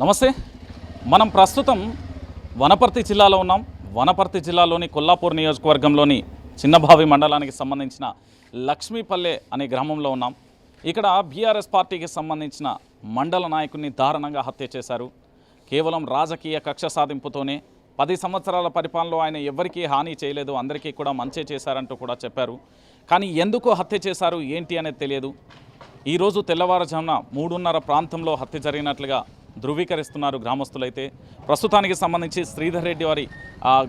నమస్తే. మనం ప్రస్తుతం వనపర్తి జిల్లాలో ఉన్నాం. వనపర్తి జిల్లాలోని కొల్లాపూర్ నియోజకవర్గంలోని చిన్నభావి మండలానికి సంబంధించిన లక్ష్మీపల్లె అనే గ్రామంలో ఉన్నాం. ఇక్కడ బీఆర్ఎస్ పార్టీకి సంబంధించిన మండల నాయకుడిని దారుణంగా హత్య చేశారు. కేవలం రాజకీయ కక్ష సాధింపుతోనే పది సంవత్సరాల పరిపాలనలో ఆయన ఎవరికీ హాని చేయలేదు అందరికీ కూడా మంచే చేశారంటూ కూడా చెప్పారు. కానీ ఎందుకు హత్య చేశారు ఏంటి అనేది తెలియదు. ఈరోజు తెల్లవారుజామున మూడున్నర ప్రాంతంలో హత్య జరిగినట్లుగా ధృవీకరిస్తున్నారు గ్రామస్తులైతే. ప్రస్తుతానికి సంబంధించి శ్రీధర్ రెడ్డి వారి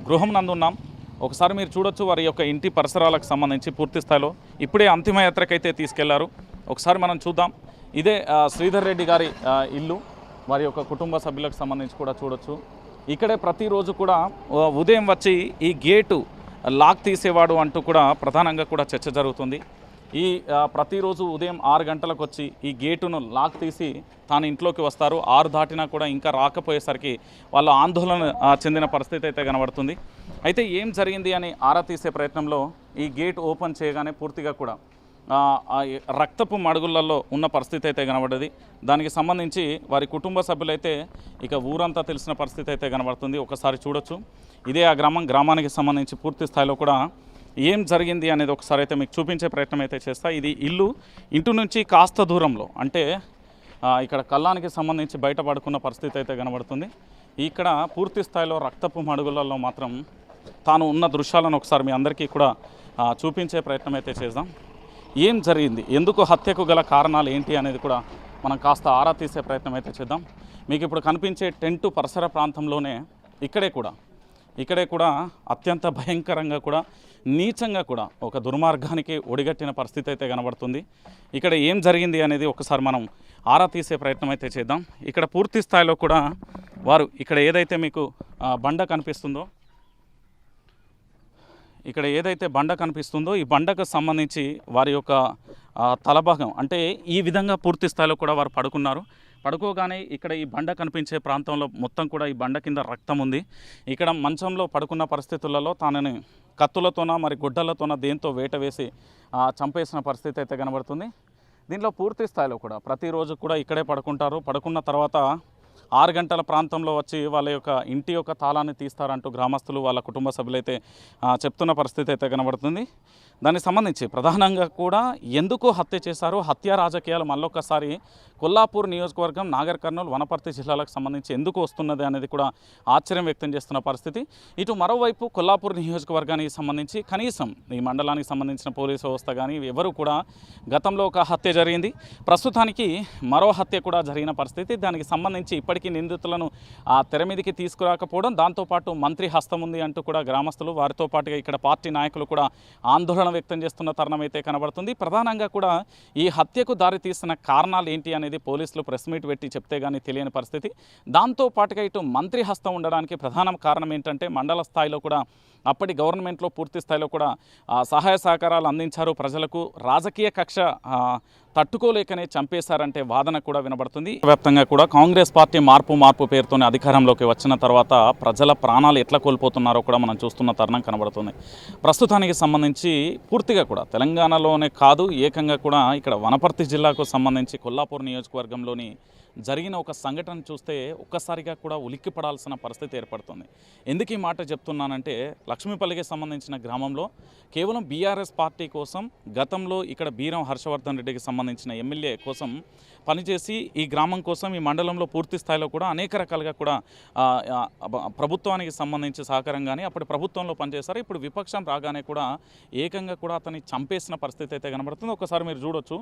గృహం నందు ఉన్నాం. ఒకసారి మీరు చూడొచ్చు వారి యొక్క ఇంటి పరిసరాలకు సంబంధించి పూర్తి స్థాయిలో. ఇప్పుడే అంతిమ యాత్రకైతే తీసుకెళ్ళారు. ఒకసారి మనం చూద్దాం. ఇదే శ్రీధర్ రెడ్డి గారి ఇల్లు. వారి యొక్క కుటుంబ సభ్యులకు సంబంధించి కూడా చూడొచ్చు. ఇక్కడే ప్రతిరోజు కూడా ఉదయం వచ్చి ఈ గేటు లాక్ తీసేవాడు అంటూ కూడా ప్రధానంగా కూడా చర్చ జరుగుతుంది. ఈ ప్రతిరోజు ఉదయం ఆరు గంటలకు వచ్చి ఈ గేటును లాక్ తీసి తాను ఇంట్లోకి వస్తారు. ఆరు దాటినా కూడా ఇంకా రాకపోయేసరికి వాళ్ళు ఆందోళన చెందిన పరిస్థితి అయితే కనబడుతుంది. అయితే ఏం జరిగింది అని ఆరా తీసే ప్రయత్నంలో ఈ గేట్ ఓపెన్ చేయగానే పూర్తిగా కూడా రక్తపు మడుగులలో ఉన్న పరిస్థితి అయితే కనబడ్డది. దానికి సంబంధించి వారి కుటుంబ సభ్యులైతే ఇక ఊరంతా తెలిసిన పరిస్థితి అయితే కనబడుతుంది. ఒకసారి చూడొచ్చు. ఇదే ఆ గ్రామం గ్రామానికి సంబంధించి పూర్తి స్థాయిలో కూడా ఏం జరిగింది అనేది ఒకసారి అయితే మీకు చూపించే ప్రయత్నం అయితే చేస్తా. ఇది ఇల్లు ఇంటి నుంచి కాస్త దూరంలో. అంటే ఇక్కడ కళ్ళానికి సంబంధించి బయట పడుకున్న పరిస్థితి అయితే కనబడుతుంది. ఇక్కడ పూర్తి స్థాయిలో రక్తపు మడుగులలో మాత్రం తాను ఉన్న దృశ్యాలను ఒకసారి మీ అందరికీ కూడా చూపించే ప్రయత్నం అయితే చేద్దాం. ఏం జరిగింది? ఎందుకు హత్యకు గల కారణాలు ఏంటి అనేది కూడా మనం కాస్త ఆరా తీసే ప్రయత్నం అయితే చేద్దాం. మీకు ఇప్పుడు కనిపించే టెంటు పరిసర ప్రాంతంలోనే ఇక్కడే కూడా ఇక్కడే కూడా అత్యంత భయంకరంగా కూడా నీచంగా కూడా ఒక దుర్మార్గానికి ఒడిగట్టిన పరిస్థితి అయితే కనబడుతుంది. ఇక్కడ ఏం జరిగింది అనేది ఒకసారి మనం ఆరా తీసే ప్రయత్నం అయితే చేద్దాం. ఇక్కడ పూర్తి స్థాయిలో కూడా వారు ఇక్కడ ఏదైతే మీకు బండ కనిపిస్తుందో ఇక్కడ ఏదైతే బండ కనిపిస్తుందో ఈ బండకు సంబంధించి వారి యొక్క తలభాగం అంటే ఈ విధంగా పూర్తి స్థాయిలో కూడా వారు పడుకున్నారు. పడుకోగానే ఇక్కడ ఈ బండ కనిపించే ప్రాంతంలో మొత్తం కూడా ఈ బండ కింద రక్తం ఉంది. ఇక్కడ మంచంలో పడుకున్న పరిస్థితులలో తనని కత్తులతోన మరి గుడ్డలతోన దేంతో వేట వేసి చంపేసిన పరిస్థితి అయితే కనబడుతుంది. దీంట్లో పూర్తి స్థాయిలో కూడా ప్రతిరోజు కూడా ఇక్కడే పడుకుంటారు. పడుకున్న తర్వాత ఆరు గంటల ప్రాంతంలో వచ్చి వాళ్ళ యొక్క ఇంటి యొక్క తాళాన్ని తీస్తారంటూ గ్రామస్తులు వాళ్ళ కుటుంబ సభ్యులైతే చెప్తున్న పరిస్థితి అయితే కనబడుతుంది. దానికి సంబంధించి ప్రధానంగా కూడా ఎందుకు హత్య చేశారు? హత్య రాజకీయాలు మళ్ళొక్కసారి కొల్లాపూర్ నియోజకవర్గం నాగర్ కర్నూలు వనపర్తి జిల్లాలకు సంబంధించి ఎందుకు వస్తున్నది అనేది కూడా ఆశ్చర్యం వ్యక్తం చేస్తున్న పరిస్థితి. ఇటు మరోవైపు కొల్లాపూర్ నియోజకవర్గానికి సంబంధించి కనీసం ఈ మండలానికి సంబంధించిన పోలీసు వ్యవస్థ కానీ ఎవరు కూడా గతంలో ఒక హత్య జరిగింది. ప్రస్తుతానికి మరో హత్య కూడా జరిగిన పరిస్థితి. దానికి సంబంధించి ఇప్పటికీ నిందితులను ఆ తెర మీదకి తీసుకురాకపోవడం దాంతోపాటు మంత్రి హస్తం ఉంది అంటూ కూడా గ్రామస్తులు వారితో పాటుగా ఇక్కడ పార్టీ నాయకులు కూడా ఆందోళన వ్యక్తం చేస్తున్న తరుణం అయితే కనబడుతుంది. ప్రధానంగా కూడా ఈ హత్యకు దారి తీసిన కారణాలు ఏంటి అనేది పోలీసులు ప్రెస్ మీట్ పెట్టి చెప్తే కానీ తెలియని పరిస్థితి. దాంతో పాటుగా ఇటు మంత్రి హస్తం ఉండడానికి ప్రధాన కారణం ఏంటంటే మండల స్థాయిలో కూడా అప్పటి గవర్నమెంట్లో పూర్తి స్థాయిలో కూడా సహాయ సహకారాలు అందించారు ప్రజలకు. రాజకీయ కక్ష తట్టుకోలేకనే చంపేశారంటే వాదన కూడా వినబడుతుంది. వ్యాప్తంగా కూడా కాంగ్రెస్ పార్టీ మార్పు మార్పు పేరుతోనే అధికారంలోకి వచ్చిన తర్వాత ప్రజల ప్రాణాలు ఎట్లా కోల్పోతున్నారో కూడా మనం చూస్తున్న తరుణం కనబడుతుంది. ప్రస్తుతానికి సంబంధించి పూర్తిగా కూడా తెలంగాణలోనే కాదు ఏకంగా కూడా ఇక్కడ వనపర్తి జిల్లాకు సంబంధించి కొల్లాపూర్ నియోజకవర్గంలోని జరిగిన ఒక సంఘటన చూస్తే ఒక్కసారిగా కూడా ఉలిక్కి పడాల్సిన పరిస్థితి ఏర్పడుతుంది. ఎందుకు ఈ మాట చెప్తున్నానంటే లక్ష్మీపల్లికి సంబంధించిన గ్రామంలో కేవలం బీఆర్ఎస్ పార్టీ కోసం గతంలో ఇక్కడ బీరం హర్షవర్ధన్ రెడ్డికి సంబంధించిన ఎమ్మెల్యే కోసం పనిచేసి ఈ గ్రామం కోసం ఈ మండలంలో పూర్తి స్థాయిలో కూడా అనేక రకాలుగా కూడా ప్రభుత్వానికి సంబంధించి సహకారం కానీ అప్పుడు ప్రభుత్వంలో పనిచేశారు. ఇప్పుడు విపక్షం రాగానే కూడా ఏకంగా కూడా అతన్ని చంపేసిన పరిస్థితి అయితే కనబడుతుంది. ఒకసారి మీరు చూడొచ్చు.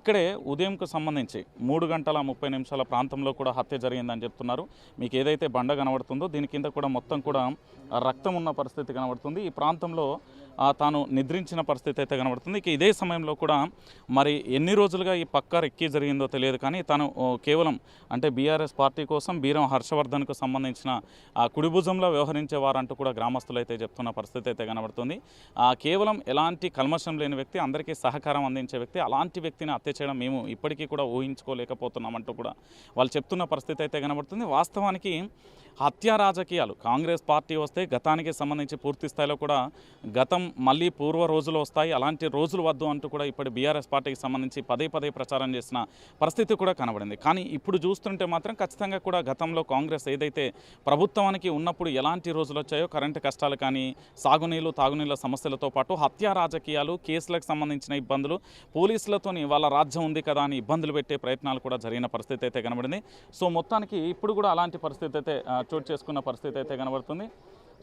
ఇక్కడే ఉదయంకు సంబంధించి మూడు గంటల ముప్పై నిమిషాలు ప్రాంతంలో కూడా హత్య జరిగిందని చెప్తున్నారు. మీకు ఏదైతే బండ కనబడుతుందో దీని కింద కూడా మొత్తం కూడా రక్తం ఉన్న పరిస్థితి కనబడుతుంది. ఈ ప్రాంతంలో తాను నిద్రించిన పరిస్థితి అయితే కనబడుతుంది. ఇక ఇదే సమయంలో కూడా మరి ఎన్ని రోజులుగా ఈ పక్క రెక్కి జరిగిందో తెలియదు కానీ తను కేవలం అంటే బీఆర్ఎస్ పార్టీ కోసం బీరం హర్షవర్ధన్కు సంబంధించిన కుడిభుజంలో వ్యవహరించేవారంటూ వ్యవహరించే వారంటూ కూడా గ్రామస్తులు అయితే చెప్తున్న పరిస్థితి అయితే కనబడుతుంది. కేవలం ఎలాంటి కల్మషం లేని వ్యక్తి అందరికీ సహకారం అందించే వ్యక్తి అలాంటి వ్యక్తిని హత్య చేయడం మేము ఇప్పటికీ కూడా ఊహించుకోలేకపోతున్నామంటూ కూడా వాళ్ళు చెప్తున్న పరిస్థితి అయితే కనబడుతుంది. వాస్తవానికి హత్యా రాజకీయాలు కాంగ్రెస్ పార్టీ వస్తే గతానికి సంబంధించి పూర్తి స్థాయిలో కూడా గతం మళ్ళీ పూర్వ రోజులు వస్తాయి. అలాంటి రోజులు వద్దు అంటూ కూడా ఇప్పుడు బీఆర్ఎస్ పార్టీకి సంబంధించి పదే పదే ప్రచారం చేసిన పరిస్థితి కూడా కనబడింది. కానీ ఇప్పుడు చూస్తుంటే మాత్రం ఖచ్చితంగా కూడా గతంలో కాంగ్రెస్ ఏదైతే ప్రభుత్వానికి ఉన్నప్పుడు ఎలాంటి రోజులు వచ్చాయో కరెంటు కష్టాలు కానీ సాగునీళ్ళు తాగునీళ్ళ సమస్యలతో పాటు హత్యా రాజకీయాలు కేసులకు సంబంధించిన ఇబ్బందులు పోలీసులతోని వాళ్ళ రాజ్యం ఉంది కదా అని ఇబ్బందులు పెట్టే ప్రయత్నాలు కూడా జరిగిన పరిస్థితి అయితే కనబడింది. సో మొత్తానికి ఇప్పుడు కూడా అలాంటి పరిస్థితి అయితే చోటు చేసుకున్న పరిస్థితి అయితే కనబడుతుంది.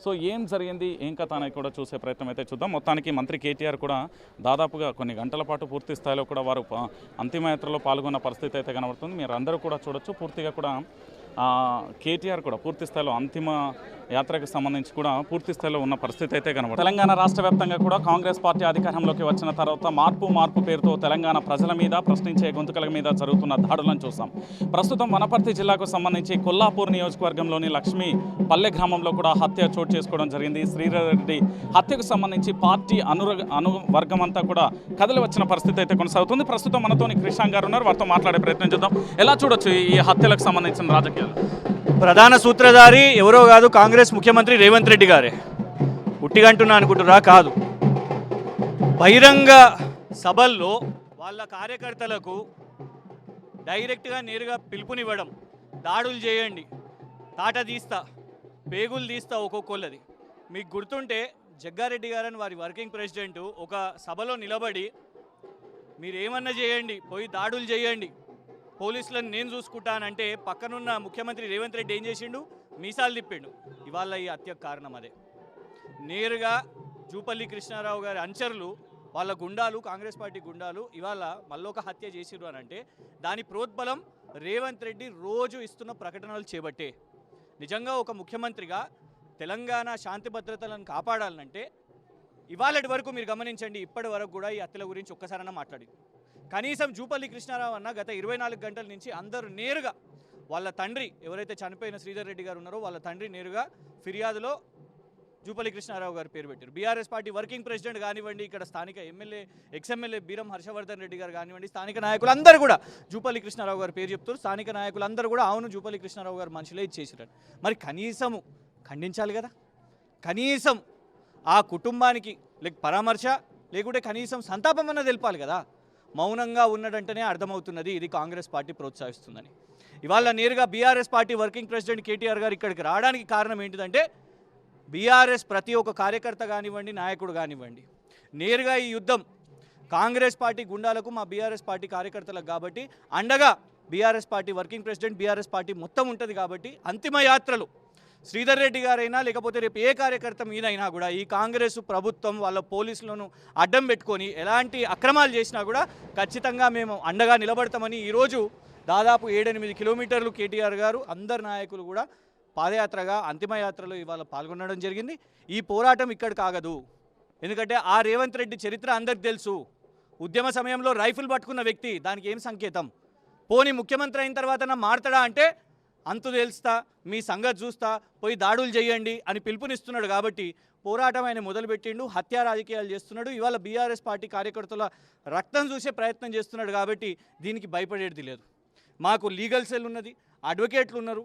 సో ఏం జరిగింది? ఏం కథ అనేది కూడా చూసే ప్రయత్నం అయితే చూద్దాం. మొత్తానికి మంత్రి కేటీఆర్ కూడా దాదాపుగా కొన్ని గంటల పాటు పూర్తి స్థాయిలో కూడా వారు అంతిమయాత్రలో పాల్గొన్న పరిస్థితి అయితే కనబడుతుంది. మీరు అందరూ కూడా చూడొచ్చు. పూర్తిగా కూడా కేటీఆర్ కూడా పూర్తి స్థాయిలో అంతిమ యాత్రకు సంబంధించి కూడా పూర్తి స్థాయిలో ఉన్న పరిస్థితి అయితే కనబడుతుంది. తెలంగాణ రాష్ట్ర వ్యాప్తంగా కూడా కాంగ్రెస్ పార్టీ అధికారంలోకి వచ్చిన తర్వాత మార్పు మార్పు పేరుతో తెలంగాణ ప్రజల మీద ప్రశ్నించే గొంతుకల మీద జరుగుతున్న దాడులను చూసాం. ప్రస్తుతం వనపర్తి జిల్లాకు సంబంధించి కొల్లాపూర్ నియోజకవర్గంలోని లక్ష్మి పల్లె గ్రామంలో కూడా హత్య చోటు చేసుకోవడం జరిగింది. శ్రీరెడ్డి హత్యకు సంబంధించి పార్టీ అను అను వర్గం అంతా కూడా కదలి వచ్చిన పరిస్థితి అయితే కొనసాగుతుంది. ప్రస్తుతం మనతోని కృష్ణాంగ్ గారు ఉన్నారు. వారితో మాట్లాడే ప్రయత్నం చేద్దాం. ఎలా చూడొచ్చు ఈ హత్యలకు సంబంధించిన రాజకీయాలు? ప్రధాన సూత్రధారి ఎవరో కాదు కాంగ్రెస్ ముఖ్యమంత్రి రేవంత్ రెడ్డి గారే. ఉట్టిగంటున్నా అనుకుంటురా కాదు. బహిరంగ సభల్లో వాళ్ళ కార్యకర్తలకు డైరెక్ట్గా నేరుగా పిలుపునివ్వడం దాడులు చేయండి. తాట తీస్తా పేగులు తీస్తా ఒక్కొక్కళ్ళది. మీకు గుర్తుంటే జగ్గారెడ్డి గారని వారి వర్కింగ్ ప్రెసిడెంట్ ఒక సభలో నిలబడి మీరేమన్నా చేయండి పోయి దాడులు చేయండి. పోలీసులను నేను చూసుకుంటానంటే పక్కనున్న ముఖ్యమంత్రి రేవంత్ రెడ్డి ఏం చేసిండు? మీసాలు తిప్పిండు. ఇవాళ ఈ హత్యకు కారణం అదే. నేరుగా జూపల్లి కృష్ణారావు గారి అంచర్లు వాళ్ళ గుండాలు కాంగ్రెస్ పార్టీ గుండాలు ఇవాళ మళ్ళొక హత్య చేసిరు అని అంటే దాని ప్రోద్బలం రేవంత్ రెడ్డి రోజు ఇస్తున్న ప్రకటనలు చేపట్టే. నిజంగా ఒక ముఖ్యమంత్రిగా తెలంగాణ శాంతి భద్రతలను కాపాడాలంటే ఇవాళటి వరకు మీరు గమనించండి ఇప్పటి వరకు కూడా ఈ హత్యల గురించి ఒక్కసారైనా మాట్లాడి కనీసం జూపల్లి కృష్ణారావు అన్న గత ఇరవై నాలుగు గంటల నుంచి అందరూ నేరుగా వాళ్ళ తండ్రి ఎవరైతే చనిపోయిన శ్రీధర్ రెడ్డి గారు ఉన్నారో వాళ్ళ తండ్రి నేరుగా ఫిర్యాదులో జూపల్లి కృష్ణారావు గారు పేరు పెట్టారు. బీఆర్ఎస్ పార్టీ వర్కింగ్ ప్రెసిడెంట్ కానివ్వండి ఇక్కడ స్థానిక MLA ex MLA Beeram Harshavardhan Reddy garu కానివ్వండి స్థానిక నాయకులు అందరూ కూడా జూపల్లి కృష్ణారావు గారు పేరు చెప్తారు. స్థానిక నాయకులు అందరూ కూడా అవును జూపల్లి కృష్ణారావు గారు మనుషులే ఇచ్చేసారు మరి కనీసము ఖండించాలి కదా? కనీసం ఆ కుటుంబానికి లేక పరామర్శ లేకుంటే కనీసం సంతాపం అన్న తెలిపాలి కదా? మౌనంగా ఉన్నదంటేనే అర్థమవుతున్నది ఇది కాంగ్రెస్ పార్టీ ప్రోత్సహిస్తుందని. ఇవాళ నేరుగా BRS party working president KTR garu ఇక్కడికి రావడానికి కారణం ఏంటిదంటే బీఆర్ఎస్ ప్రతి ఒక్క కార్యకర్త కానివ్వండి నాయకుడు కానివ్వండి. నేరుగా ఈ యుద్ధం కాంగ్రెస్ పార్టీ గుండాలకు మా బీఆర్ఎస్ పార్టీ కార్యకర్తలకు కాబట్టి అండగా BRS party working president BRS party మొత్తం ఉంటుంది కాబట్టి అంతిమ యాత్రలు శ్రీధర్ రెడ్డి గారైనా లేకపోతే రేపు ఏ కార్యకర్త మీదైనా కూడా ఈ కాంగ్రెస్ ప్రభుత్వం వాళ్ళ పోలీసులను అడ్డం పెట్టుకొని ఎలాంటి అక్రమాలు చేసినా కూడా ఖచ్చితంగా మేము అండగా నిలబడతామని ఈరోజు దాదాపు ఏడెనిమిది కిలోమీటర్లు కేటీఆర్ గారు అందరు నాయకులు కూడా పాదయాత్రగా అంతిమయాత్రలో ఇవాళ పాల్గొనడం జరిగింది. ఈ పోరాటం ఇక్కడ కాగదు ఎందుకంటే ఆ రేవంత్ రెడ్డి చరిత్ర అందరికి తెలుసు. ఉద్యమ సమయంలో రైఫిల్ పట్టుకున్న వ్యక్తి దానికి ఏం సంకేతం? పోనీ ముఖ్యమంత్రి అయిన తర్వాత నా మారతాడా అంటే అంతు తెలుస్తా మీ సంగతి చూస్తా పోయి దాడులు చేయండి అని పిలుపునిస్తున్నాడు కాబట్టి పోరాటం ఆయన మొదలుపెట్టిండు హత్యా రాజకీయాలు చేస్తున్నాడు. ఇవాళ బీఆర్ఎస్ పార్టీ కార్యకర్తల రక్తం చూసే ప్రయత్నం చేస్తున్నాడు కాబట్టి దీనికి భయపడేది లేదు. మాకు లీగల్ సెల్ ఉన్నది అడ్వకేట్లు ఉన్నారు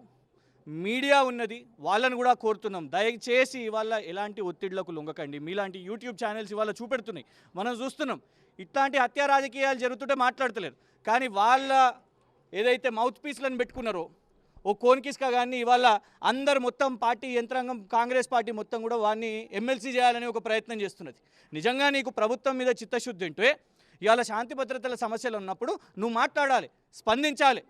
మీడియా ఉన్నది వాళ్ళని కూడా కోరుతున్నాం. దయచేసి ఇవాళ ఎలాంటి ఒత్తిళ్ళకు లొంగకండి. మీలాంటి యూట్యూబ్ ఛానల్స్ ఇవాళ చూపెడుతున్నాయి. మనం చూస్తున్నాం. ఇట్లాంటి హత్యా రాజకీయాలు జరుగుతుంటే మాట్లాడతలేరు. కానీ వాళ్ళ ఏదైతే మౌత్ పీస్లను పెట్టుకున్నారో ఓ కోన్కిస్కా కానీ ఇవాళ అందరు మొత్తం పార్టీ యంత్రాంగం కాంగ్రెస్ పార్టీ మొత్తం కూడా వాడిని ఎమ్మెల్సీ చేయాలని ఒక ప్రయత్నం చేస్తున్నది. నిజంగా నీకు ప్రభుత్వం మీద చిత్తశుద్ధి ఉంటే ఇవాళ శాంతి భద్రతల సమస్యలు ఉన్నప్పుడు నువ్వు మాట్లాడాలి స్పందించాలి.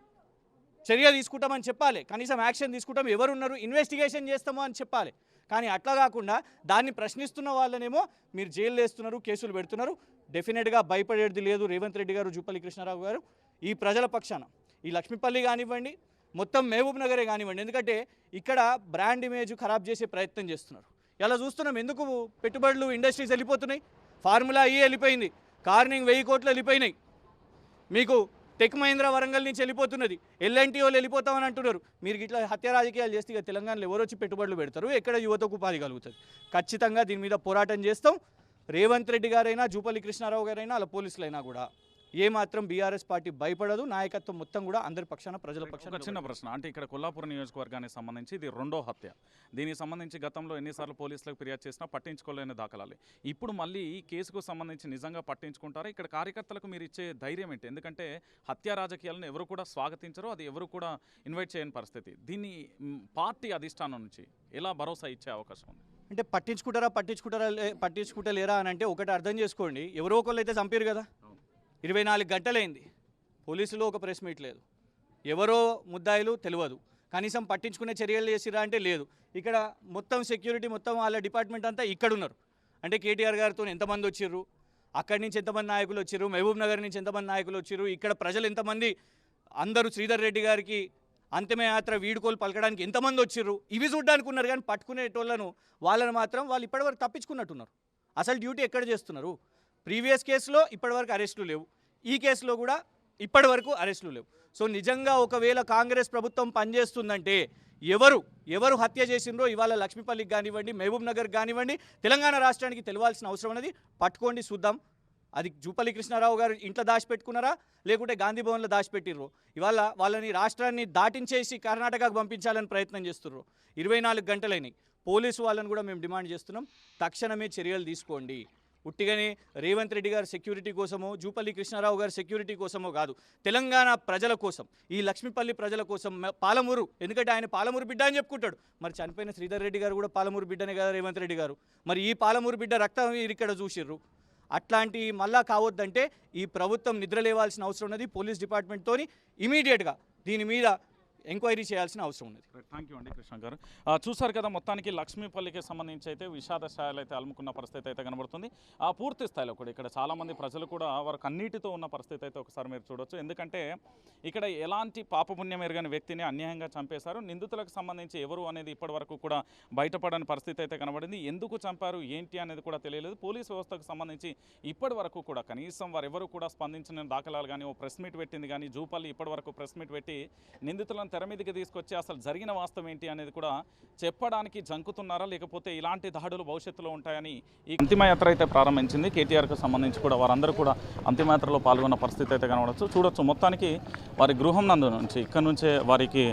చర్య తీసుకుంటామని చెప్పాలి. కనీసం యాక్షన్ తీసుకుంటాం. ఎవరున్నారు? ఇన్వెస్టిగేషన్ చేస్తామో అని చెప్పాలి. కానీ అట్లా కాకుండా దాన్ని ప్రశ్నిస్తున్న వాళ్ళనేమో మీరు జైలు వేస్తున్నారు కేసులు పెడుతున్నారు. డెఫినెట్గా భయపడేది లేదు రేవంత్ రెడ్డి గారు జూపల్లి కృష్ణారావు గారు. ఈ ప్రజల పక్షాన. ఈ లక్ష్మీపల్లి కానివ్వండి మొత్తం మహబూబ్ నగరే కానివ్వండి. ఎందుకంటే ఇక్కడ బ్రాండ్ ఇమేజ్ ఖరాబ్ చేసే ప్రయత్నం చేస్తున్నారు. ఇలా చూస్తున్నాం. ఎందుకు పెట్టుబడులు ఇండస్ట్రీస్ వెళ్ళిపోతున్నాయి? ఫార్ములా ఈ వెళ్ళిపోయింది? కార్నింగ్ వెయ్యి కోట్లు వెళ్ళిపోయినాయి. మీకు టెక్ మహీంద్రా వరంగల్ నుంచి వెళ్ళిపోతున్నది. ఎల్ఎన్టీ వాళ్ళు వెళ్ళిపోతామని అంటున్నారు. మీరు ఇట్లా హత్య రాజకీయాలు చేస్తే ఇక తెలంగాణలో ఎవరు వచ్చి పెట్టుబడులు పెడతారు? ఎక్కడ యువతకు ఉపాధి కలుగుతుంది? ఖచ్చితంగా దీని మీద పోరాటం చేస్తాం. రేవంత్ రెడ్డి గారైనా జూపల్లి కృష్ణారావు గారైనా అలా పోలీసులైనా కూడా. ఏ మాత్రం బీఆర్ఎస్ పార్టీ భయపడదు. నాయకత్వం మొత్తం కూడా అందరి పక్షాన ప్రజల పక్షాన చిన్న ప్రశ్న. అంటే ఇక్కడ కొల్లాపూర్ నియోజకవర్గానికి సంబంధించి ఇది రెండో హత్య. దీనికి సంబంధించి గతంలో ఎన్నిసార్లు పోలీసులకు ఫిర్యాదు చేసినా పట్టించుకోలేని దాఖలాలు. ఇప్పుడు మళ్ళీ ఈ కేసుకు సంబంధించి నిజంగా పట్టించుకుంటారా? ఇక్కడ కార్యకర్తలకు మీరు ఇచ్చే ధైర్యం ఏంటి? ఎందుకంటే హత్య రాజకీయాలను ఎవరు కూడా స్వాగతించరు అది ఎవరు కూడా ఇన్వైట్ చేయని పరిస్థితి. దీన్ని పార్టీ అధిష్టానం నుంచి ఎలా భరోసా ఇచ్చే అవకాశం ఉంది? అంటే పట్టించుకుంటారా పట్టించుకుంటారా లే- పట్టించుకుంటలేరా అని అంటే ఒకటి అర్థం చేసుకోండి. ఎవరో ఒకళ్ళు అయితే చంపారు కదా. ఇరవై నాలుగు గంటలైంది. పోలీసులు ఒక ప్రెస్ మీట్ లేదు. ఎవరో ముద్దాయిలు తెలియదు కనీసం పట్టించుకునే చర్యలు చేసిరా అంటే లేదు. ఇక్కడ మొత్తం సెక్యూరిటీ మొత్తం వాళ్ళ డిపార్ట్మెంట్ అంతా ఇక్కడ ఉన్నారు అంటే కేటీఆర్ గారితో ఎంతమంది వచ్చిర్రు? అక్కడి నుంచి ఎంతమంది నాయకులు వచ్చిర్రు? మహబూబ్ నగర్ నుంచి ఎంతమంది నాయకులు వచ్చిర్రు? ఇక్కడ ప్రజలు ఎంతమంది? అందరూ శ్రీధర్ రెడ్డి గారికి అంతిమయాత్ర వీడుకోలు పలకడానికి ఎంతమంది వచ్చిర్రు? ఇవి చూడడానికి ఉన్నారు కానీ పట్టుకునేటోళ్ళను వాళ్ళని మాత్రం వాళ్ళు ఇప్పటివరకు తప్పించుకున్నట్టున్నారు. అసలు డ్యూటీ ఎక్కడ చేస్తున్నారు? ప్రీవియస్ కేసులో ఇప్పటివరకు అరెస్టులు లేవు. ఈ కేసులో కూడా ఇప్పటివరకు అరెస్టులు లేవు. సో నిజంగా ఒకవేళ కాంగ్రెస్ ప్రభుత్వం పనిచేస్తుందంటే ఎవరు ఎవరు హత్య చేసిండ్రో ఇవాళ లక్ష్మీపల్లికి కానివ్వండి మహబూబ్ నగర్ కానివ్వండి తెలంగాణ రాష్ట్రానికి తెలియాల్సిన అవసరం అనేది పట్టుకోండి చూద్దాం. అది జూపల్లి కృష్ణారావు గారు ఇంట్లో దాచిపెట్టుకున్నారా? లేకుంటే గాంధీ భవన్లో దాచిపెట్టిర్రు? ఇవాళ వాళ్ళని రాష్ట్రాన్ని దాటించేసి కర్ణాటకకు పంపించాలని ప్రయత్నం చేస్తున్నారు ఇరవై నాలుగు గంటలైనాయి. పోలీసు వాళ్ళని కూడా మేము డిమాండ్ చేస్తున్నాం. తక్షణమే చర్యలు తీసుకోండి. ఉట్టిగానే రేవంత్ రెడ్డి గారి సెక్యూరిటీ కోసమో జూపల్లి కృష్ణారావు గారి సెక్యూరిటీ కోసమో కాదు తెలంగాణ ప్రజల కోసం ఈ లక్ష్మీపల్లి ప్రజల కోసం పాలమూరు ఎందుకంటే ఆయన పాలమూరు బిడ్డ అని చెప్పుకుంటాడు. మరి చనిపోయిన శ్రీధర్ రెడ్డి గారు కూడా పాలమూరు బిడ్డనే కదా రేవంత్ రెడ్డి గారు. మరి ఈ పాలమూరు బిడ్డ రక్తం ఇక్కడ చూసిర్రు. అట్లాంటి మళ్ళా కావద్దంటే ఈ ప్రభుత్వం నిద్రలేవాల్సిన అవసరం ఉన్నది పోలీస్ డిపార్ట్మెంట్తోని ఇమీడియట్గా దీని మీద ఎంక్వైరీ చేయాల్సిన అవసరం ఉన్నది. థ్యాంక్ యూ అండి కృష్ణ గారు చూసారు చూశారు కదా మొత్తానికి లక్ష్మీపల్లికి సంబంధించి అయితే విషాద స్థాయిలో అయితే అలుముకున్న పరిస్థితి అయితే కనబడుతుంది. ఆ పూర్తి స్థాయిలో కూడా ఇక్కడ చాలామంది ప్రజలు కూడా వారు కన్నీటితో ఉన్న పరిస్థితి అయితే ఒకసారి మీరు చూడొచ్చు. ఎందుకంటే ఇక్కడ ఎలాంటి పాపపుణ్యం ఎరగని వ్యక్తిని అన్యాయంగా చంపేశారు. నిందితులకు సంబంధించి ఎవరు అనేది ఇప్పటి వరకు కూడా బయటపడని పరిస్థితి అయితే కనబడింది. ఎందుకు చంపారు ఏంటి అనేది కూడా తెలియలేదు. పోలీస్ వ్యవస్థకు సంబంధించి ఇప్పటి వరకు కూడా కనీసం వారు ఎవరు కూడా స్పందించిన దాఖలాలు కానీ ఓ ప్రెస్ మీట్ పెట్టింది కానీ జూపల్లి ఇప్పటి వరకు ప్రెస్ మీట్ పెట్టి నిందితులను తెర మీదకి తీసుకొచ్చి అసలు జరిగిన వాస్తవం ఏంటి అనేది కూడా చెప్పడానికి జంకుతున్నారా? లేకపోతే ఇలాంటి దాడులు భవిష్యత్తులో ఉంటాయని ఈ అంతిమయాత్ర అయితే ప్రారంభించింది. కేటీఆర్కు సంబంధించి కూడా వారందరూ కూడా అంతిమయాత్రలో పాల్గొన్న పరిస్థితి అయితే కనబడచ్చు. చూడొచ్చు మొత్తానికి వారి గృహం నందు నుంచి ఇక్కడ నుంచే వారికి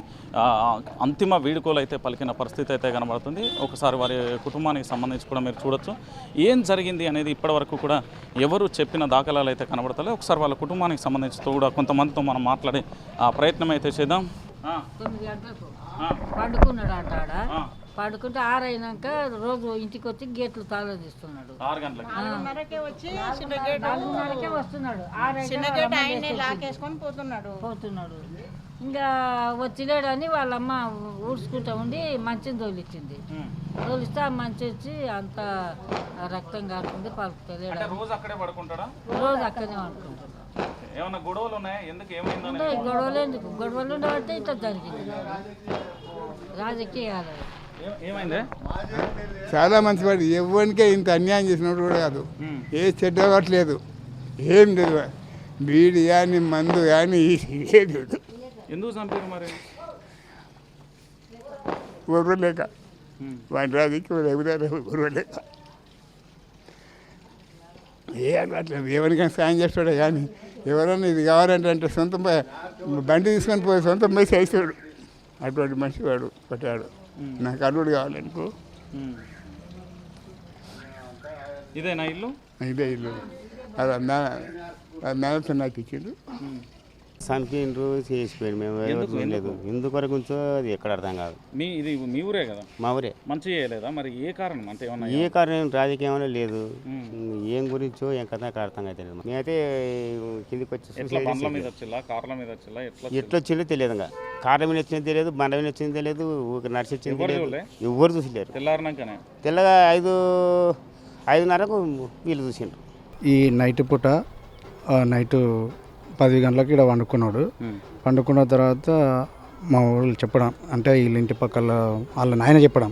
అంతిమ వీడుకోలు అయితే పలికిన పరిస్థితి అయితే కనబడుతుంది. ఒకసారి వారి కుటుంబానికి సంబంధించి కూడా మీరు చూడొచ్చు. ఏం జరిగింది అనేది ఇప్పటివరకు కూడా ఎవరు చెప్పిన దాఖలాలు అయితే కనబడతలే. ఒకసారి వాళ్ళ కుటుంబానికి సంబంధించి కూడా కొంతమందితో మనం మాట్లాడే ఆ ప్రయత్నం అయితే చేద్దాం. తొమ్మిది గంటలకు. ఆ, పండుకున్నాడు అంట ఆడ. ఆ, పండుకుంటే ఆరైనాక రోజు ఇంటికి వచ్చి గేట్లు తాళం తీస్తున్నాడు ఆరు గంటలకి. నాలుగున్నరకే వచ్చి చిన్న గేట్. నాలుగున్నరకే వస్తున్నాడు. ఆరైతే చిన్న గేట్ ఆయన్నే లాకేసుకొని పోతున్నాడు. పోతున్నాడు. ఇంకా వచ్చిలేడని వాళ్ళమ్మ ఊడ్చుకుంటా ఉండి మంచిని తోలిచ్చింది. తోలిస్తే ఆ మంచి వచ్చి అంత రక్తం కారుతుంది పలుకుతలేడు అంటే రోజు అక్కడే పడుకుంటాడా? రోజు అక్కడనే అనుకుంటున్నాడు ఏమన్నా గొడవలు ఉన్నాయా? ఎందుకు గొడవలు ఎందుకు? గొడవలు ఉండబట్టే ఇట్లా జరిగింది. రాజకీయాలు. ఏమైంది? చాలా మంచివాడు ఎవరికే ఇంత అన్యాయం చేసినట్టు కూడా కాదు. ఏ చెడ్డ అవ్వట్లేదు ఏం లేదు. బీడి కానీ మందు కానీ లేదు. ఎందుకు చంపారు మరి? ఊరలేక ఉమ్. వాడి రాజకీయం ఎగురారు ఊరలేక ఏ అట్లేదు ఎవరికైనా సాయం చేస్తాడే కానీ ఎవరైనా ఇది కావాలంటే అంటే సొంతం బండి తీసుకొని పోయి సొంతం పోయి చేస్తాడు అటువంటి మనిషి వాడు కొట్టాడు నాకు అల్లుడు కావాలనుకో. ఇదేనా ఇల్లు? ఇదే ఇల్లు. అది మేనతో నాకు ఇచ్చిండు. చంపిండ్రు చేసిపోయింది మేము ఎవరు ఎందుకు? చూడలేదు. ఎందుకొరకు ఉంచో అది ఎక్కడ అర్థం కాదు. మీ ఇది మీ ఊరే కదా? మా ఊరే. మంచి చేయలేదా? మరి ఏ కారణం? అంటే ఏమన్నా ఏ కారణం? రాజకీయంలో లేదు. ఏం గురించో ఏం కథ నాకు అర్థం అయితే మేమైతే కిందికి వచ్చి ఎట్లా suicide బండ్ల మీద. వచ్చిల్లా కార్ల మీద వచ్చిల్లా ఎట్లా ఎట్లా వచ్చిందో తెలియదు ఇంకా. కారణం మీద వచ్చింది తెలియదు బండ మీద వచ్చింది తెలియదు ఊరికి నడిచి వచ్చింది ఎవరు తెలియదు. చూడలే? ఎవరు చూసలేరు. తెల్లారినాకనే? తెల్లగా ఐదు ఐదున్నరకు వీళ్ళు చూసిండ్రు. ఈ నైట్ పూట ఆ, నైట్ పది గంటలకు ఇక్కడ వండుకున్నాడు. వండుకున్న తర్వాత మా ఊళ్ళు చెప్పడం అంటే వీళ్ళ ఇంటి పక్కల వాళ్ళ నాయన చెప్పడం.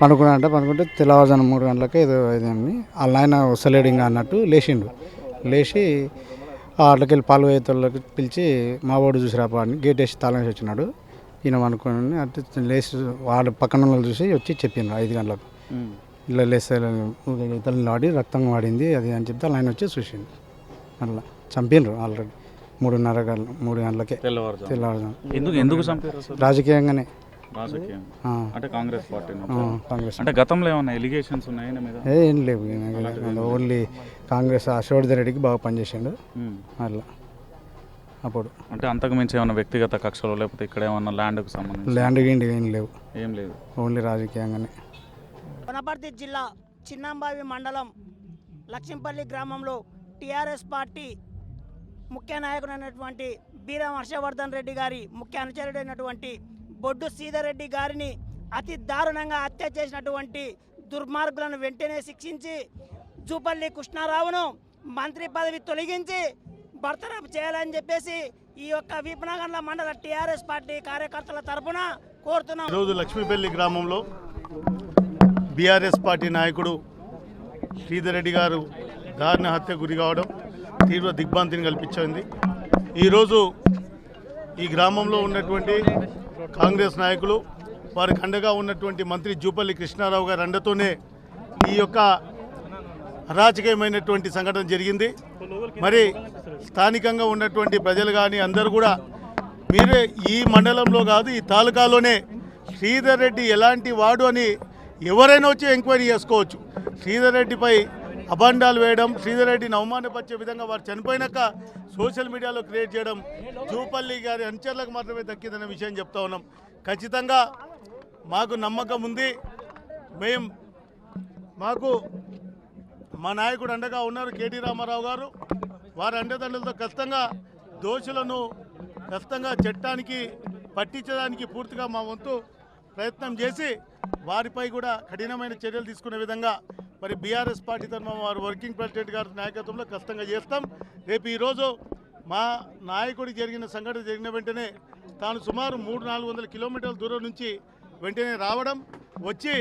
పండుకున్నా అంటే పండుకుంటే తెల్లవారుజాము మూడు గంటలకి ఏదో ఇదేమి వాళ్ళ నాయన వస్తలేడు ఇంకా అన్నట్టు లేచిండు లేచి ఆ అట్లకెళ్ళి పాలు వేతలకు పిలిచి మా వాడు చూసి రాపా అని గేట్ వేసి తాళం వేసి వచ్చినాడు ఈయన అనుకుని అటు లేచి వాడు పక్కన వాళ్ళు చూసి వచ్చి చెప్పిండ్రు ఐదు గంటలకు. ఇలా లేస్తే ఇతరులు వాడి రక్తం వాడింది అది అని చెప్తే ఆయన వచ్చి చూసిండు అట్లా చంపినరు ఆల్రెడీ మూడున్నర గంటల మూడు గంటలకే. తెల్లవారుజాము. ఎందుకు ఎందుకు చంపారు రాజకీయంగానే. అంటే కాంగ్రెస్ పార్టీ కాంగ్రెస్. అంటే గతంలో ఏమన్నా ఎలిగేషన్స్ మీద? ఏ, లేవు ఓన్లీ కాంగ్రెస్ హర్షవర్ధన్ రెడ్డికి బాగా పనిచేసిండు. అట్లా. అప్పుడు. అంటే అంతకు మించి ఏమైనా వ్యక్తిగత కక్షలు లేకపోతే ఇక్కడ ఏమన్నా ల్యాండ్కు సంబంధించి ల్యాండ్ గిండి ఏం లేవు. ఏం లేదు. ఓన్లీ రాజకీయంగానే. వనపర్తి జిల్లా చిన్నంబావి మండలం లక్ష్మీపల్లి గ్రామంలో టీఆర్ఎస్ పార్టీ ముఖ్య నాయకుడైనటువంటి బీరం హర్షవర్ధన్ రెడ్డి గారి ముఖ్య అనుచరుడైనటువంటి బొడ్డు సీతారెడ్డి గారిని అతి దారుణంగా హత్య చేసినటువంటి దుర్మార్గులను వెంటనే శిక్షించి జూపల్లి కృష్ణారావును మంత్రి పదవి తొలగించి బర్తరఫ్ చేయాలని చెప్పేసి ఈ యొక్క వీపనగర్ల మండల టీఆర్ఎస్ పార్టీ కార్యకర్తల తరఫున కోరుతున్నాం. ఈరోజు లక్ష్మీపల్లి గ్రామంలో బీఆర్ఎస్ పార్టీ నాయకుడు శ్రీధర్ రెడ్డి గారు దారుణ హత్య గురి కావడం తీవ్ర దిగ్భ్రాంతిని కల్పించింది. ఈరోజు ఈ గ్రామంలో ఉన్నటువంటి కాంగ్రెస్ నాయకులు వారికి అండగా ఉన్నటువంటి మంత్రి జూపల్లి కృష్ణారావు గారు అండతోనే ఈ యొక్క అరాచకమైనటువంటి సంఘటన జరిగింది. మరి స్థానికంగా ఉన్నటువంటి ప్రజలు కానీ అందరూ కూడా మీరే ఈ మండలంలో కాదు ఈ తాలూకాలోనే శ్రీధర్ రెడ్డి ఎలాంటి వాడు అని ఎవరైనా వచ్చి ఎంక్వైరీ చేసుకోవచ్చు. శ్రీధర్ రెడ్డిపై అభండాలు వేయడం శ్రీధర్ రెడ్డిని అవమానపరిచే విధంగా వారు చనిపోయినాక సోషల్ మీడియాలో క్రియేట్ చేయడం జూపల్లి గారి అనుచరులకు మాత్రమే దక్కిందనే విషయం చెప్తా ఉన్నాం. ఖచ్చితంగా మాకు నమ్మకం ఉంది. మేం మాకు మా నాయకుడు అండగా ఉన్నారు కేటీ రామారావు గారు. వారి అండదండలతో ఖచ్చితంగా దోషులను ఖచ్చితంగా చట్టానికి పట్టించడానికి పూర్తిగా మా వంతు ప్రయత్నం చేసి వారిపై కూడా కఠినమైన చర్యలు తీసుకునే విధంగా మరి బీఆర్ఎస్ పార్టీ తరఫున వారు వర్కింగ్ ప్రెసిడెంట్ గారి నాయకత్వంలో ఖచ్చితంగా చేస్తాం. రేపు ఈరోజు మా నాయకుడికి జరిగిన సంఘటన జరిగిన వెంటనే తాను సుమారు మూడు నాలుగు వందల కిలోమీటర్ల దూరం నుంచి వెంటనే రావడం వచ్చి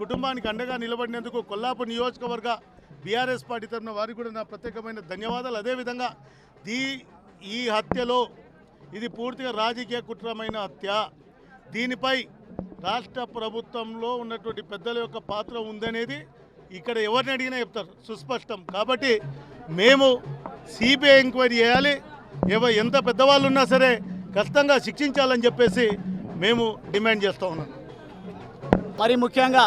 కుటుంబానికి అండగా నిలబడినందుకు కొల్లాపూర్ నియోజకవర్గ బీఆర్ఎస్ పార్టీ తరఫున వారికి కూడా నా ప్రత్యేకమైన ధన్యవాదాలు. అదేవిధంగా దీ ఈ హత్యలో ఇది పూర్తిగా రాజకీయ కుట్రమైన హత్య. దీనిపై రాష్ట్ర ప్రభుత్వంలో ఉన్నటువంటి పెద్దల యొక్క పాత్ర ఉందనేది ఇక్కడ ఎవరిని అడిగినా చెప్తారు సుస్పష్టం. కాబట్టి మేము సిబిఐ ఎంక్వైరీ చేయాలి ఎవ ఎంత పెద్దవాళ్ళు ఉన్నా సరే ఖచ్చితంగా శిక్షించాలని చెప్పేసి మేము డిమాండ్ చేస్తూ ఉన్నాం. మరి ముఖ్యంగా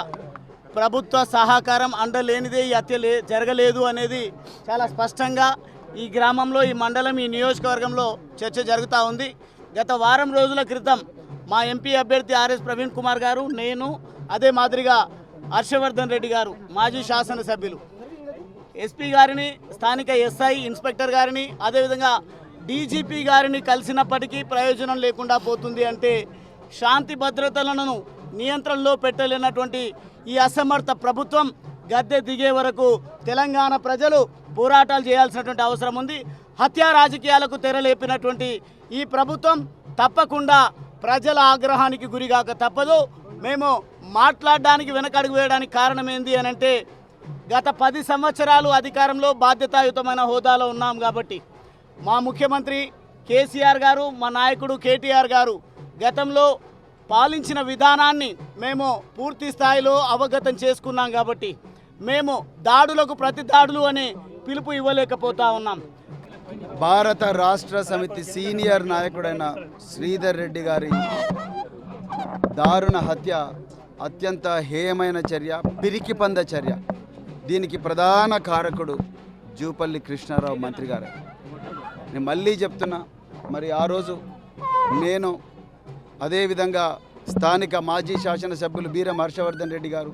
ప్రభుత్వ సహకారం అండలేనిదే ఈ హత్య లే జరగలేదు అనేది చాలా స్పష్టంగా ఈ గ్రామంలో ఈ మండలం ఈ నియోజకవర్గంలో చర్చ జరుగుతూ ఉంది. గత వారం రోజుల క్రితం మా ఎంపీ అభ్యర్థి ఆర్ఎస్ ప్రవీణ్ కుమార్ గారు నేను అదే మాదిరిగా హర్షవర్ధన్ రెడ్డి గారు మాజీ శాసనసభ్యులు. ఎస్పీ గారిని స్థానిక ఎస్ఐ ఇన్స్పెక్టర్ గారిని అదేవిధంగా డీజీపీ గారిని కలిసినప్పటికీ ప్రయోజనం లేకుండా పోతుంది అంటే శాంతి భద్రతలను నియంత్రణలో పెట్టలేనటువంటి ఈ అసమర్థ ప్రభుత్వం గద్దె దిగే వరకు తెలంగాణ ప్రజలు పోరాటాలు చేయాల్సినటువంటి అవసరం ఉంది. హత్యా రాజకీయాలకు తెరలేపినటువంటి ఈ ప్రభుత్వం తప్పకుండా ప్రజల ఆగ్రహానికి గురిగాక తప్పదు. మేము మాట్లాడడానికి వెనకడుగు వేయడానికి కారణం ఏంది అని అంటే గత పది సంవత్సరాలు అధికారంలో బాధ్యతాయుతమైన హోదాలో ఉన్నాం కాబట్టి. మా ముఖ్యమంత్రి కేసీఆర్ గారు మా నాయకుడు కేటీఆర్ గారు గతంలో పాలించిన విధానాన్ని మేము పూర్తి స్థాయిలో అవగతం చేసుకున్నాం కాబట్టి. మేము దాడులకు ప్రతి దాడులు అనే పిలుపు ఇవ్వలేకపోతా ఉన్నాం. భారత రాష్ట్ర సమితి సీనియర్ నాయకుడైన శ్రీధర్ రెడ్డి గారి దారుణ హత్య అత్యంత హేయమైన చర్య పిరికిపంద చర్య. దీనికి ప్రధాన కారకుడు జూపల్లి కృష్ణారావు మంత్రి గారు. నేను మళ్ళీ చెప్తున్నా మరి ఆ రోజు నేను అదేవిధంగా స్థానిక మాజీ శాసనసభ్యులు బీరం హర్షవర్ధన్ రెడ్డి గారు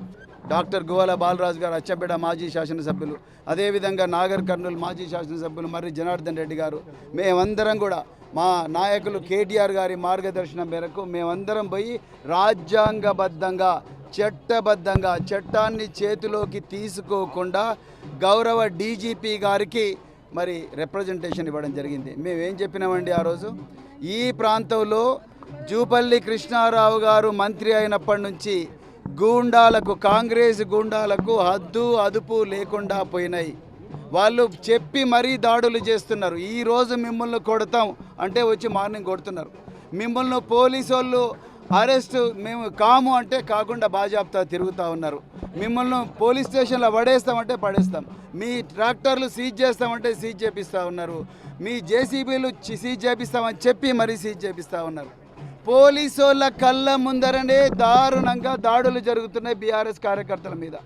డాక్టర్ గువాల బాలరాజు గారు అచ్చబిడ మాజీ శాసనసభ్యులు. అదేవిధంగా నాగర్ కర్నూలు మాజీ శాసనసభ్యులు మర్రి జనార్దన్ రెడ్డి గారు. మేమందరం కూడా మా నాయకులు కేటీఆర్ గారి మార్గదర్శనం మేరకు మేమందరం పోయి రాజ్యాంగబద్ధంగా చట్టబద్ధంగా చట్టాన్ని చేతిలోకి తీసుకోకుండా గౌరవ డీజీపీ గారికి మరి రిప్రజెంటేషన్ ఇవ్వడం జరిగింది. మేమేం చెప్పినామండి ఆ రోజు? ఈ ప్రాంతంలో జూపల్లి కృష్ణారావు గారు మంత్రి అయినప్పటి నుంచి గూండాలకు కాంగ్రెస్ గూండాలకు హద్దు అదుపు లేకుండా పోయినాయి. వాళ్ళు చెప్పి మరీ దాడులు చేస్తున్నారు. ఈరోజు మిమ్మల్ని కొడతాం అంటే వచ్చి మార్నింగ్ కొడుతున్నారు. మిమ్మల్ని పోలీసు వాళ్ళు అరెస్ట్ మేము కాము అంటే కాకుండా బాజాబ్తా తిరుగుతూ ఉన్నారు. మిమ్మల్ని పోలీస్ స్టేషన్లో పడేస్తామంటే పడేస్తాం. మీ ట్రాక్టర్లు సీజ్ చేస్తామంటే సీజ్ చేపిస్తూ ఉన్నారు. మీ జేసీబీలు సీజ్ చేపిస్తామని చెప్పి మరీ సీజ్ చేపిస్తూ ఉన్నారు. పోలీసోళ్ళ కళ్ళ ముందరనే దారుణంగా దాడులు జరుగుతున్నాయి బీఆర్ఎస్ కార్యకర్తల మీద.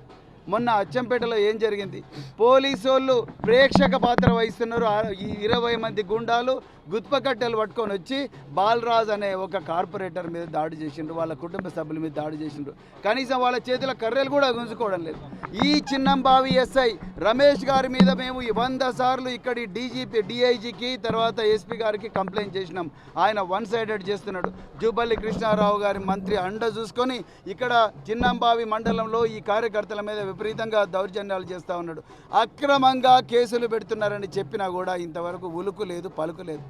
మొన్న అచ్చంపేటలో ఏం జరిగింది? పోలీసు వాళ్ళు ప్రేక్షక పాత్ర వహిస్తున్నారు. ఈ ఇరవై మంది గుండాలు గుత్పకట్టెలు పట్టుకొని వచ్చి బాలరాజ్ అనే ఒక కార్పొరేటర్ మీద దాడి చేసిండ్రు వాళ్ళ కుటుంబ సభ్యుల మీద దాడి చేసిండ్రు. కనీసం వాళ్ళ చేతిలో కర్రెలు కూడా గుంజుకోవడం లేదు. ఈ చిన్నంబావి ఎస్ఐ రమేష్ గారి మీద మేము ఈ వంద సార్లు ఇక్కడి డీజీపీ డిఐజీకి తర్వాత ఎస్పీ గారికి కంప్లైంట్ చేసినాం. ఆయన వన్ సైడెడ్ చేస్తున్నాడు. జూపల్లి కృష్ణారావు గారి మంత్రి అండ చూసుకొని ఇక్కడ చిన్నంబావి మండలంలో ఈ కార్యకర్తల మీద విపరీతంగా దౌర్జన్యాలు చేస్తూ ఉన్నాడు. అక్రమంగా కేసులు పెడుతున్నారని చెప్పినా కూడా ఇంతవరకు ఉలుకు లేదు పలుకు లేదు.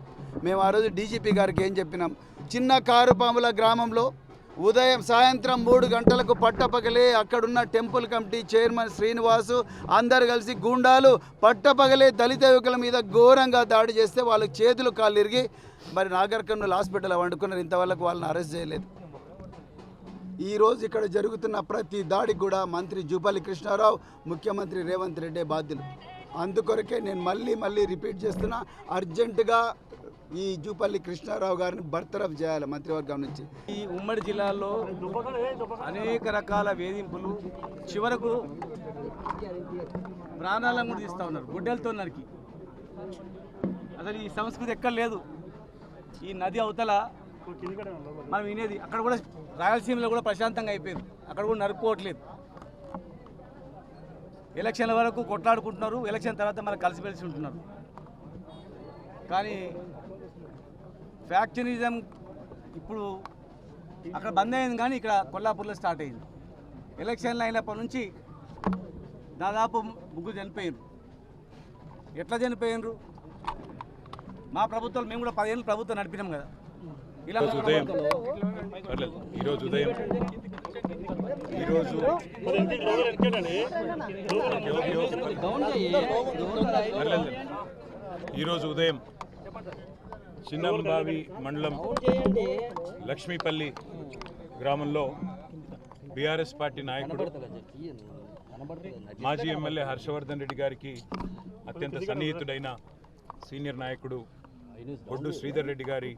మేము ఆ రోజు డీజీపీ గారికి ఏం చెప్పినాం? చిన్న కారుపాముల గ్రామంలో ఉదయం సాయంత్రం మూడు గంటలకు పట్టపగలే అక్కడున్న టెంపుల్ కమిటీ చైర్మన్ శ్రీనివాసు అందరు కలిసి గుండాలు పట్టపగలే దళిత యువకుల మీద ఘోరంగా దాడి చేస్తే వాళ్ళ చేతులు కాళ్ళు ఇరిగి మరి నాగర్ కర్నూలు హాస్పిటల్ వండుకున్నారు. ఇంతవరకు వాళ్ళని అరెస్ట్ చేయలేదు. ఈరోజు ఇక్కడ జరుగుతున్న ప్రతి దాడికి కూడా మంత్రి జూపల్లి కృష్ణారావు ముఖ్యమంత్రి రేవంత్ రెడ్డి బాధ్యులు. అందుకొరకే నేను మళ్ళీ మళ్ళీ రిపీట్ చేస్తున్నా అర్జెంటుగా ఈ జూపల్లి కృష్ణారావు గారిని బర్తరఫ్ చేయాలి మంత్రివర్గం నుంచి. ఈ ఉమ్మడి జిల్లాలో అనేక రకాల వేధింపులు చివరకు ప్రాణాలను కూడా తీస్తూ ఉన్నారు గుడ్డలతో నరికి. అసలు ఈ సంస్కృతి ఎక్కడ లేదు. ఈ నది అవతల మనం వినేది అక్కడ కూడా రాయలసీమలో కూడా ప్రశాంతంగా అయిపోయింది. అక్కడ కూడా నరుక్కోవట్లేదు. ఎలక్షన్ల వరకు కొట్లాడుకుంటున్నారు ఎలక్షన్ తర్వాత మనం కలిసిమెలిసి ఉంటున్నారు. కానీ ఫ్యాక్చరిజం ఇప్పుడు అక్కడ బంద్ అయింది కానీ ఇక్కడ కొల్లాపూర్లో స్టార్ట్ అయింది. ఎలక్షన్లు అయినప్పటి నుంచి దాదాపు ముగ్గురు చనిపోయినారు ఎట్లా చనిపోయినరు మా ప్రభుత్వాలు మేము కూడా పదిహేను ప్రభుత్వం నడిపినాం కదా. ఇలా ఈరోజు ఉదయం. ఈరోజు. ఈరోజు ఉదయం. చిన్నంబావి మండలం లక్ష్మీపల్లి గ్రామంలో బీఆర్ఎస్ పార్టీ నాయకుడు మాజీ ఎమ్మెల్యే హర్షవర్ధన్ రెడ్డి గారికి అత్యంత సన్నిహితుడైన సీనియర్ నాయకుడు బొడ్డు శ్రీధర్ రెడ్డి గారి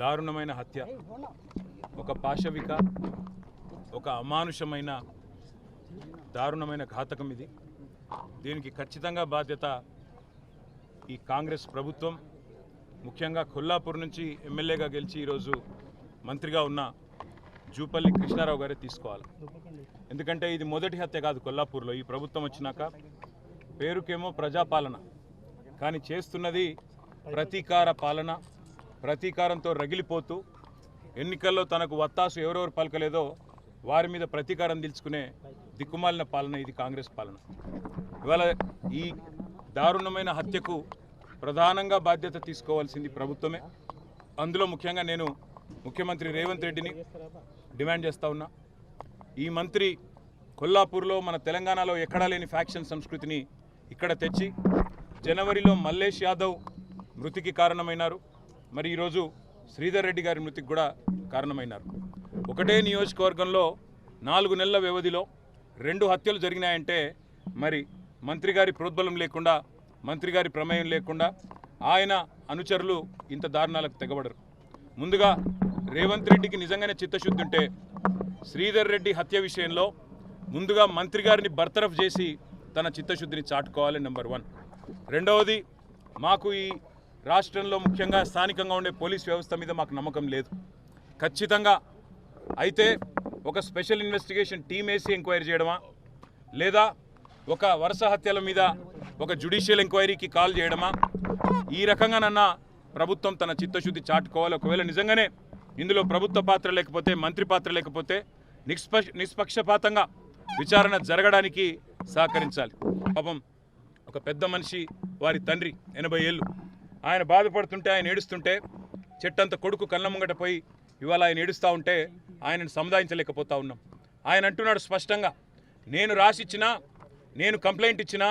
దారుణమైన హత్య. ఒక పాశవిక ఒక అమానుషమైన దారుణమైన ఘాతకం ఇది. దీనికి ఖచ్చితంగా బాధ్యత ఈ కాంగ్రెస్ ప్రభుత్వం ముఖ్యంగా కొల్లాపూర్ నుంచి ఎమ్మెల్యేగా గెలిచి ఈరోజు మంత్రిగా ఉన్న జూపల్లి కృష్ణారావు గారే తీసుకోవాలి. ఎందుకంటే ఇది మొదటి హత్య కాదు కొల్లాపూర్లో. ఈ ప్రభుత్వం వచ్చినాక పేరుకేమో ప్రజాపాలన. కానీ చేస్తున్నది ప్రతీకార పాలన ప్రతీకారంతో రగిలిపోతూ ఎన్నికల్లో తనకు వత్తాసు ఎవరెవరు పలకలేదో వారి మీద ప్రతీకారం తెలుసుకునే దిక్కుమాలిన పాలన ఇది కాంగ్రెస్ పాలన. ఇవాళ ఈ దారుణమైన హత్యకు ప్రధానంగా బాధ్యత తీసుకోవాల్సింది ప్రభుత్వమే. అందులో ముఖ్యంగా నేను ముఖ్యమంత్రి రేవంత్ రెడ్డిని డిమాండ్ చేస్తా ఉన్నా. ఈ మంత్రి కొల్లాపూర్లో మన తెలంగాణలో ఎక్కడా లేని ఫ్యాక్షన్ సంస్కృతిని ఇక్కడ తెచ్చి జనవరిలో మల్లేష్ యాదవ్ మృతికి కారణమైనారు. మరి ఈరోజు శ్రీధర్ రెడ్డి గారి మృతికి కూడా కారణమైనారు. ఒకటే నియోజకవర్గంలో నాలుగు నెలల వ్యవధిలో రెండు హత్యలు జరిగినాయంటే మరి మంత్రి గారి ప్రోద్బలం లేకుండా మంత్రి గారి ప్రమేయం లేకుండా ఆయన అనుచరులు ఇంత దారుణాలకు తెగబడరు. ముందుగా రేవంత్ రెడ్డికి నిజంగానే చిత్తశుద్ధి ఉంటే శ్రీధర్ రెడ్డి హత్య విషయంలో ముందుగా మంత్రి గారిని బర్తరఫ్ చేసి తన చిత్తశుద్ధిని చాటుకోవాలి నెంబర్ వన్. రెండవది మాకు ఈ రాష్ట్రంలో ముఖ్యంగా స్థానికంగా ఉండే పోలీస్ వ్యవస్థ మీద మాకు నమ్మకం లేదు. ఖచ్చితంగా అయితే ఒక స్పెషల్ ఇన్వెస్టిగేషన్ టీమ్ వేసి ఎంక్వైరీ చేయడమా? లేదా ఒక వరుస హత్యల మీద ఒక జ్యుడిషియల్ ఎంక్వైరీకి కాల్ చేయడమా? ఈ రకంగా నన్న ప్రభుత్వం తన చిత్తశుద్ధి చాటుకోవాలి. ఒకవేళ నిజంగానే ఇందులో ప్రభుత్వ పాత్ర లేకపోతే మంత్రి పాత్ర లేకపోతే నిష్పక్ష నిష్పక్షపాతంగా విచారణ జరగడానికి సహకరించాలి. పాపం ఒక పెద్ద మనిషి వారి తండ్రి ఎనభై ఏళ్ళు. ఆయన బాధపడుతుంటే ఆయన ఏడుస్తుంటే చెట్టంత కొడుకు కళ్ళ ముంగట పోయి ఇవాళ ఆయన ఏడుస్తూ ఉంటే ఆయనను సముదాయించలేకపోతా ఉన్నాం. ఆయన అంటున్నాడు స్పష్టంగా నేను రాసిచ్చినా నేను కంప్లైంట్ ఇచ్చినా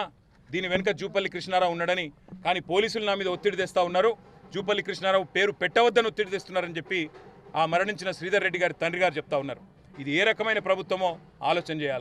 దీని వెనుక జూపల్లి కృష్ణారావు ఉన్నాడని కానీ పోలీసులు నా మీద ఒత్తిడి తెస్తూ ఉన్నారు. జూపల్లి కృష్ణారావు పేరు పెట్టవద్దని ఒత్తిడి తెస్తున్నారని చెప్పి ఆ మరణించిన శ్రీధర్ రెడ్డి గారి తండ్రి గారు చెప్తా ఉన్నారు. ఇది ఏ రకమైన ప్రభుత్వమో ఆలోచన చేయాలి?